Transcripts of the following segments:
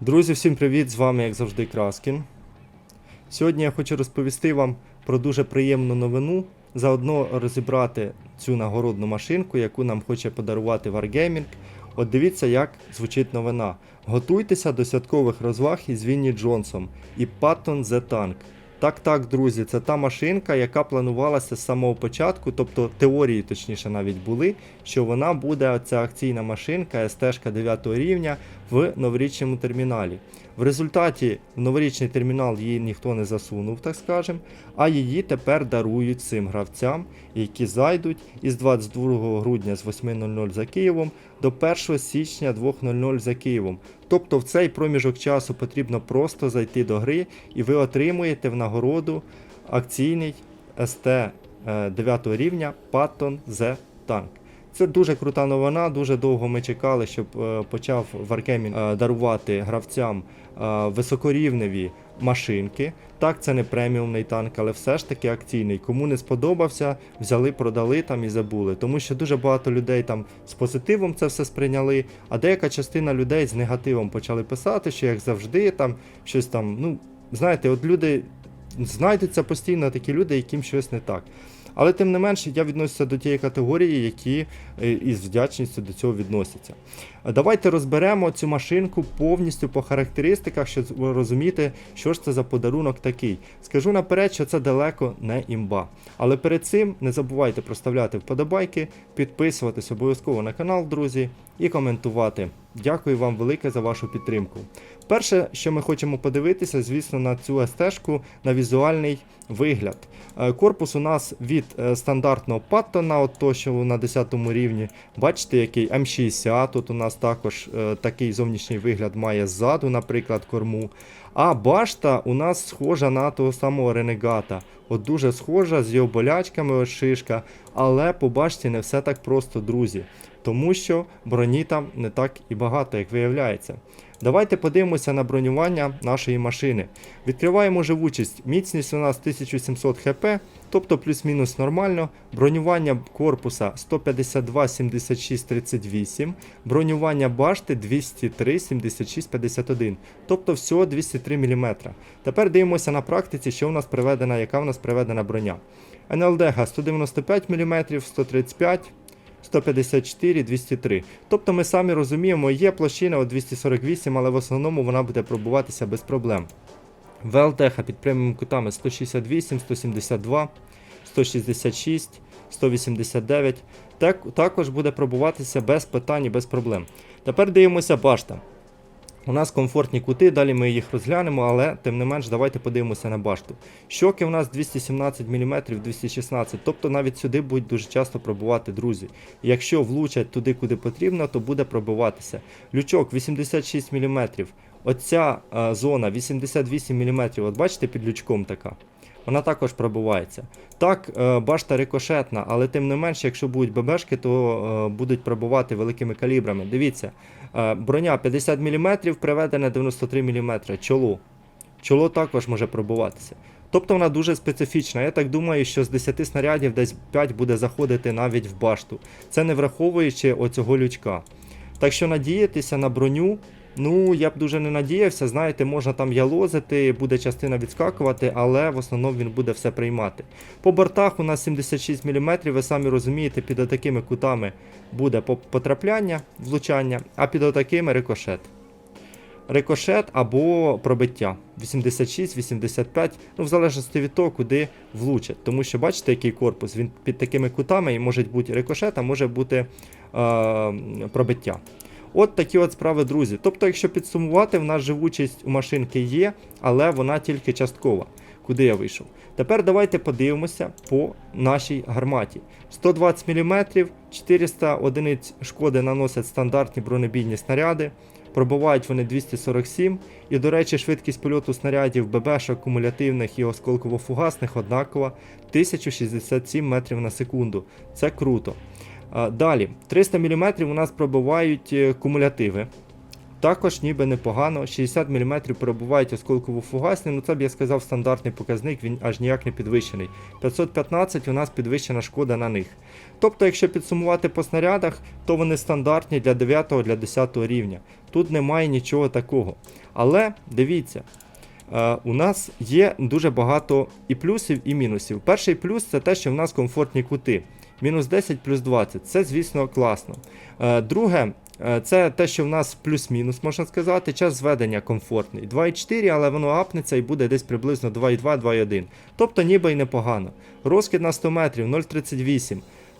Друзі, всім привіт! З вами, як завжди, Краскін. Сьогодні я хочу розповісти вам про дуже приємну новину. Заодно розібрати цю нагородну машинку, яку нам хоче подарувати Wargaming. От дивіться, як звучить новина. Готуйтеся до святкових розваг із Вінні Джонсом і Patton The Tank. Так, так, друзі, це та машинка, яка планувалася з самого початку, тобто теорії, точніше, навіть були, що вона буде ця акційна машинка СТ 9 рівня в новорічному терміналі. В результаті в новорічний термінал її ніхто не засунув, так скажем, а її тепер дарують цим гравцям, які зайдуть із 22 грудня з 8.00 за Києвом до 1 січня 2.00 за Києвом. Тобто в цей проміжок часу потрібно просто зайти до гри і ви отримуєте в нагороду акційний СТ 9 рівня Patton The Tank. Це дуже крута новина. Дуже довго ми чекали, щоб е, почав Wargaming е, дарувати гравцям е, високорівневі машинки. Так, це не преміумний танк, але все ж таки акційний. Кому не сподобався, взяли, продали там і забули. Тому що дуже багато людей там з позитивом це все сприйняли, а деяка частина людей з негативом почали писати, що як завжди, там щось там, ну, знаєте, от люди знайдуться постійно такі люди, яким щось не так. Але тим не менше, я відносився до тієї категорії, які е, із вдячністю до цього відносяться. Е, Давайте розберемо цю машинку повністю по характеристиках, щоб розуміти, що ж це за подарунок такий. Скажу наперед, що це далеко не імба. Але перед цим не забувайте проставляти вподобайки, підписуватись обов'язково на канал, друзі, і коментувати. Дякую вам велике за вашу підтримку. Перше, що ми хочемо подивитися, звісно, на цю СТ-шку, на візуальний вигляд. Е, Корпус у нас від е, стандартного Паттона, от то, що на 10 рівні. Бачите, який М60. Тут у нас також е, такий зовнішній вигляд має ззаду, наприклад, корму. А башта у нас схожа на того самого Ренегата. От дуже схожа з його болячками, от шишка. Але побачте, не все так просто, друзі. Тому що броні там не так і багато, як виявляється. Давайте подивимося на бронювання нашої машини. Відкриваємо живучість. Міцність у нас 1700 хп, тобто плюс-мінус нормально. Бронювання корпуса 152, 76, 38. Бронювання башти 203, 76, 51. Тобто всього 203 мм. Тепер дивимося на практиці, що у нас приведена, яка у нас приведена броня. НЛДГ 195 мм, 135 154, 203. Тобто ми самі розуміємо, є площина у 248, але в основному вона буде пробуватися без проблем. ВЛТХ під прямими кутами 168, 172, 166, 189. Так, також буде пробуватися без питань і без проблем. Тепер дивимося башта. У нас комфортні кути, далі ми їх розглянемо, але тим не менш давайте подивимося на башту. Щоки у нас 217 мм, 216 тобто навіть сюди будуть дуже часто пробувати друзі. Якщо влучать туди, куди потрібно, то буде пробиватися. Лючок 86 мм. Оця е, зона 88 мм, от бачите під лючком така. Вона також пробивається. Так, е, башта рикошетна, але тим не менш, якщо будуть ББшки, то е, будуть пробувати великими калібрами. Дивіться, е, броня 50 мм, приведена 93 мм. Чоло. Чоло також може пробуватися. Тобто вона дуже специфічна. Я так думаю, що з 10 снарядів десь 5 буде заходити навіть в башту. Це не враховуючи оцього лючка. Так що надіятися на броню. Ну, я б дуже не надіявся, знаєте, можна там ялозити, буде частина відскакувати, але в основному він буде все приймати. По бортах у нас 76 мм, ви самі розумієте, під отакими кутами буде потрапляння, влучання, а під отакими рикошет. Рикошет або пробиття 86-85, ну в залежності від того, куди влучать. Тому що бачите, який корпус, він під такими кутами і може бути рикошет, а може бути е, пробиття. От такі от справи, друзі. Тобто, якщо підсумувати, в нас живучість у машинки є, але вона тільки часткова. Куди я вийшов? Тепер давайте подивимося по нашій гарматі. 120 мм, 400 одиниць шкоди наносять стандартні бронебійні снаряди. Пробувають вони 247. І, до речі, швидкість польоту снарядів ББшок кумулятивних і осколково-фугасних однакова 1067 метрів на секунду. Це круто. Далі, 300 мм у нас пробувають е, кумулятиви. Також ніби непогано, 60 мм перебувають осколково фугасні, ну це б я сказав стандартний показник, він аж ніяк не підвищений. 515 у нас підвищена шкода на них. Тобто, якщо підсумувати по снарядах, то вони стандартні для 9 для 10 рівня. Тут немає нічого такого. Але дивіться, е, у нас є дуже багато і плюсів, і мінусів. Перший плюс це те, що в нас комфортні кути. Мінус 10 плюс 20. Це, звісно, класно. Е, Друге, е, це те, що в нас плюс-мінус, можна сказати, час зведення комфортний. 2,4, але воно апнеться і буде десь приблизно 2,2-2,1. Тобто ніби й непогано. Розкид на 100 метрів 0,38.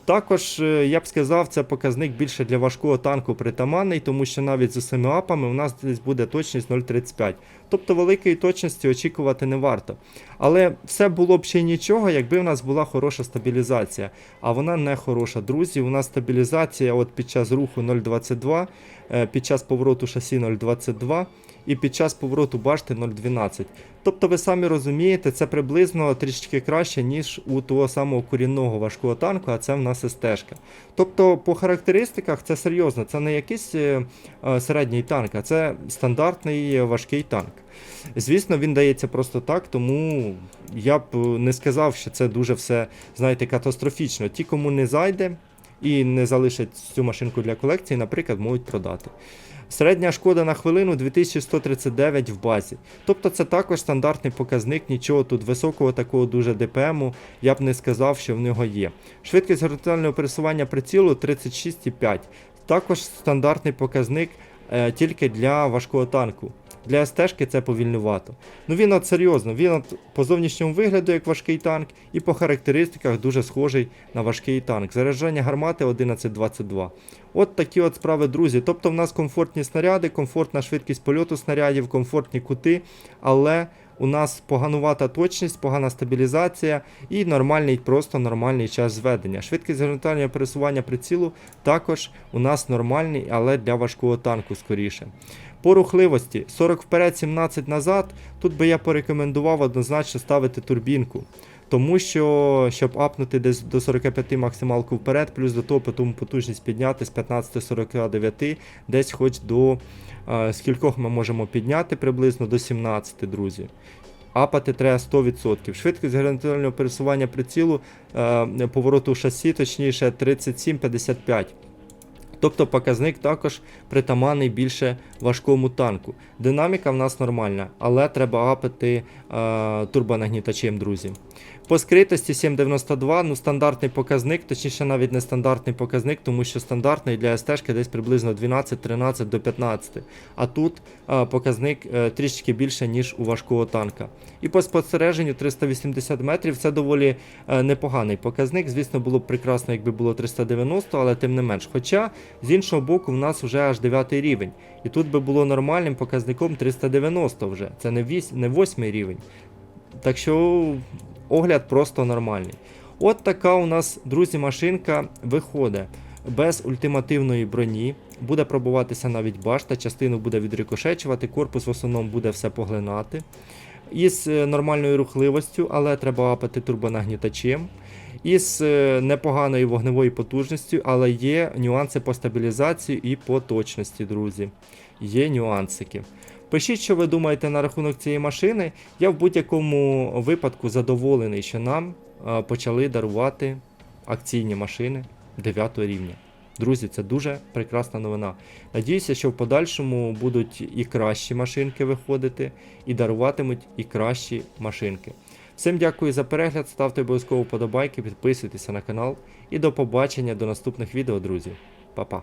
Також, е, я б сказав, це показник більше для важкого танку притаманний, тому що навіть з усіма апами у нас десь буде точність 0,35. Тобто великої точності очікувати не варто. Але все було б ще нічого, якби в нас була хороша стабілізація. А вона не хороша. Друзі, у нас стабілізація от під час руху 0,22, е, під час повороту шасі 0,22 і під час повороту башти 0,12. Тобто ви самі розумієте, це приблизно трішки краще, ніж у того самого корінного важкого танку, а це в нас СТ-шка. Тобто по характеристиках це серйозно, це не якийсь е, е, середній танк, а це стандартний важкий танк. Звісно, він дається просто так, тому я б е, не сказав, що це дуже все, знаєте, катастрофічно. Ті, кому не зайде і не залишать цю машинку для колекції, наприклад, можуть продати. Середня шкода на хвилину 2139 в базі. Тобто це також стандартний показник, нічого тут високого такого дуже ДПМу я б не сказав, що в нього є. Швидкість горизонтального пересування прицілу 36,5. Також стандартний показник е, тільки для важкого танку. Для СТ-шки це повільнувато. Ну він от серйозно, він от по зовнішньому вигляду як важкий танк, і по характеристиках дуже схожий на важкий танк. Заряджання гармати 11.22. От такі от справи, друзі. Тобто в нас комфортні снаряди, комфортна швидкість польоту снарядів, комфортні кути, але у нас поганувата точність, погана стабілізація і нормальний, просто нормальний час зведення. Швидкість горизонтального пересування прицілу також у нас нормальний, але для важкого танку скоріше. По рухливості 40 вперед, 17 назад. Тут би я порекомендував однозначно ставити турбінку. Тому що, щоб апнути десь до 45 максималку вперед, плюс до того потім потужність підняти з 15-49, десь хоч до е, скількох ми можемо підняти приблизно до 17, друзі. Апати треба 100%. Швидкість горизонтального пересування прицілу е, повороту шасі, точніше 37-55. Тобто показник також притаманний більше важкому танку. Динаміка в нас нормальна, але треба апити е, турбонагнітачем, друзі. По скритості 7,92, ну стандартний показник, точніше навіть не стандартний показник, тому що стандартний для СТ десь приблизно 12-13 до 15. А тут е, показник е, трішки більше, ніж у важкого танка. І по спостереженню 380 метрів це доволі е, непоганий показник. Звісно, було б прекрасно, якби було 390, але тим не менш. Хоча, з іншого боку, в нас вже аж 9 рівень. І тут би було нормальним показником 390 вже. Це не 8, не 8 рівень. Так що огляд просто нормальний. От така у нас, друзі, машинка виходить без ультимативної броні. Буде пробуватися навіть башта, частину буде відрикошечувати, корпус в основному буде все поглинати. Із е, нормальною рухливостю, але треба апати турбонагнітачем. Із е, непоганою вогневою потужністю, але є нюанси по стабілізації і по точності, друзі. Є нюансики. Пишіть, що ви думаєте на рахунок цієї машини. Я в будь-якому випадку задоволений, що нам е, почали дарувати акційні машини 9 рівня. Друзі, це дуже прекрасна новина. Надіюся, що в подальшому будуть і кращі машинки виходити, і даруватимуть і кращі машинки. Всім дякую за перегляд, ставте обов'язково вподобайки, підписуйтеся на канал і до побачення до наступних відео, друзі. Па-па.